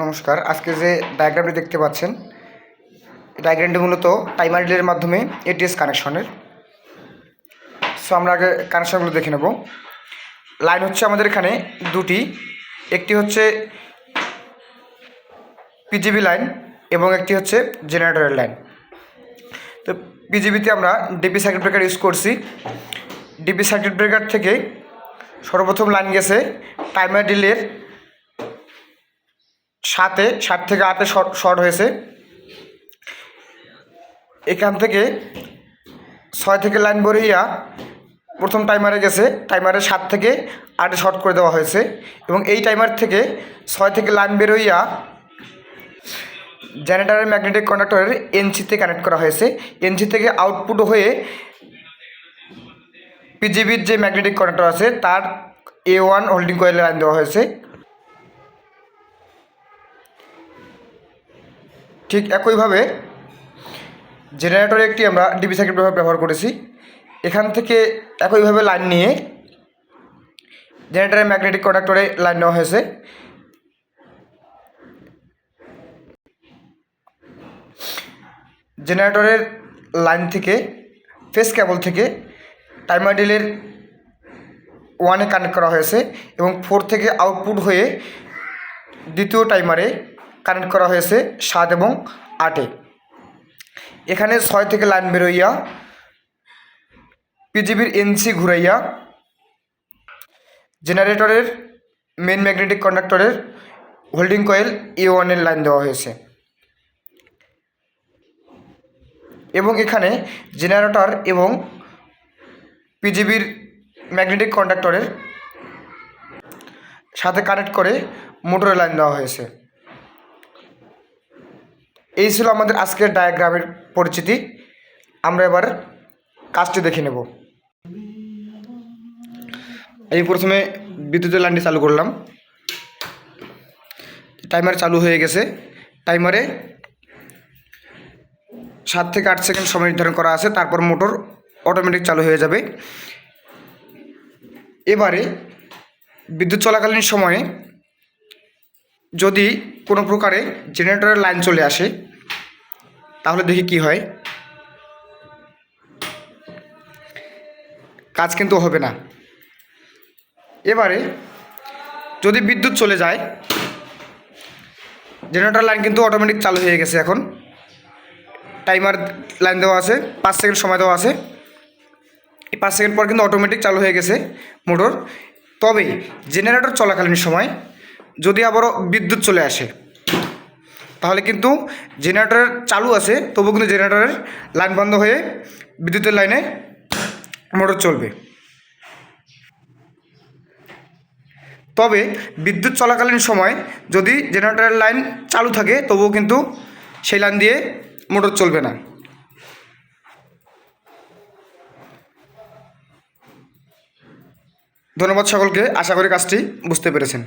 নমস্কার। আজকে যে ডায়াগ্রামটি দেখতে পাচ্ছেন ডায়াগ্রামটি মূলত টাইমার রিলের মাধ্যমে এটিএস কানেকশনের সো আমরা আগে কানেকশনগুলো দেখে নেব। লাইন হচ্ছে আমাদের এখানে দুটি। একটি হচ্ছে পিজিবি লাইন এবং একটি হচ্ছে জেনারেটরের লাইন তো পিজিবিতে আমরা ডিপি সার্কিট ব্রেকার ইউজ করছি। ডিপি সার্কিট ব্রেকার থেকে সর্বপ্রথম লাইন গেছে টাইমার রিলের সাতে, সাত থেকে আটে শর্ট শর্ট হয়েছে। এখান থেকে ছয় থেকে লাইন বরিয়া প্রথম টাইমারে গেছে, টাইমারে সাত থেকে আটে শর্ট করে দেওয়া হয়েছে এবং এই টাইমার থেকে ছয় থেকে লাইন বেরোইয়া জেনারেটারের ম্যাগনেটিক কন্ডাক্টরের এনসিতে কানেক্ট করা হয়েছে। এনসি থেকে আউটপুট হয়ে পিজিবির যে ম্যাগনেটিক কন্ডাক্টর আছে, তার এ ওয়ান হোল্ডিং কয়েলে লাইন দেওয়া হয়েছে। ঠিক একইভাবে জেনারেটরে একটি আমরা ডিবি সার্কিট ব্যবহার করেছি। এখান থেকে একইভাবে লাইন নিয়ে জেনারেটরের ম্যাগনেটিক কন্ডাক্টরে লাইন নেওয়া হয়েছে। জেনারেটরের লাইন থেকে ফেস কেবল থেকে টাইমার ডিলের ওয়ানে কানেক্ট করা হয়েছে এবং ফোর থেকে আউটপুট হয়ে দ্বিতীয় টাইমারে কানেক্ট করা হয়েছে সাত এবং আটে। এখানে ছয় থেকে লাইন বেরোইয়া পিজিবির এনসি ঘুরাইয়া, জেনারেটরের মেন ম্যাগনেটিক কন্ডাক্টরের হোল্ডিং কয়েল এ ওয়ানের লাইন দেওয়া হয়েছে। এবং এখানে জেনারেটর এবং পিজিবির ম্যাগনেটিক কন্ডাক্টরের সাথে কানেক্ট করে মোটরের লাইন দেওয়া হয়েছে। এই ছিল আমাদের আজকের ডায়াগ্রামের পরিচিতি। আমরা এবার কাজটি দেখে নেব। এই প্রথমে বিদ্যুতের লাইনটি চালু করলাম। টাইমার চালু হয়ে গেছে। টাইমারে সাত থেকে আট সেকেন্ড সময় নির্ধারণ করা আছে, তারপর মোটর অটোমেটিক চালু হয়ে যাবে। এবারে বিদ্যুৎ চলাকালীন সময়ে যদি কোনো প্রকারে জেনারেটরের লাইন চলে আসে তাহলে দেখি কি হয়। কাজ কিন্তু হবে না। এবারে যদি বিদ্যুৎ চলে যায় জেনারেটর লাইন কিন্তু অটোমেটিক চালু হয়ে গেছে এখন। টাইমার লাইন দেওয়া আছে, পাঁচ সেকেন্ড সময় দেওয়া আছে। এই পাঁচ সেকেন্ড পর কিন্তু অটোমেটিক চালু হয়ে গেছে মোটর তবে জেনারেটর চলাকালীন সময় যদি আবারও বিদ্যুৎ চলে আসে তাহলে কিন্তু জেনারেটর চালু আছে তবু কিন্তু জেনারেটরের লাইন বন্ধ হয়ে বিদ্যুতের লাইনে মোটর চলবে। তবে বিদ্যুৎ চলাকালীন সময় যদি জেনারেটরের লাইন চালু থাকে, তবুও কিন্তু সেই লাইন দিয়ে মোটর চলবে না। ধন্যবাদ সকলকে, আশা করি কাজটি বুঝতে পেরেছেন।